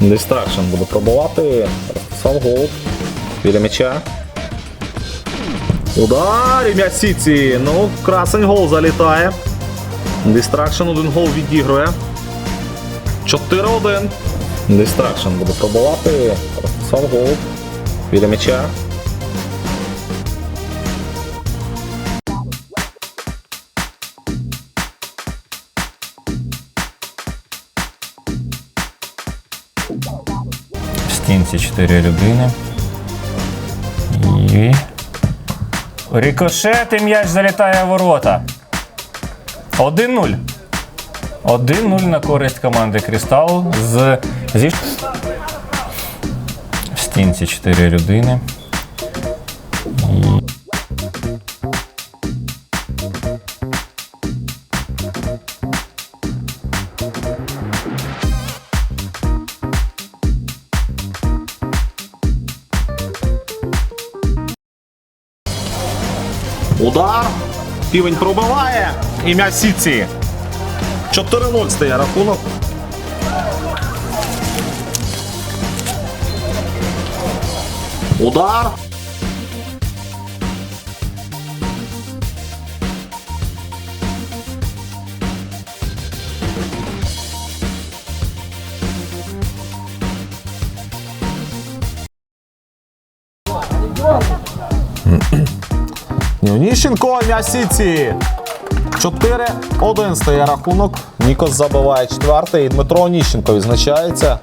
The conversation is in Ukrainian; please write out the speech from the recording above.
Дистракшн буде пробувати. Голуб. Біля м'яча. Удар і м'яч Сіці. Ну, красень гол залітає. Дистракшн один гол відігрує. 4-1. Дистракшн буде пробувати. Голуб. Біля м'яча. В стінці 4 людини. І. Рикошет і м'яч залітає в ворота. 1-0. 1-0 на користь команди Крістал з зі в стінці 4 людини. І... Удар. Півень пробиває. І м'яч Сіці. 4-0 стає рахунок. Удар. Ніщенко, м'яч Сіці. 4-1 стає рахунок. Нікос забиває четвертий. І Дмитро Ніщенко відзначається.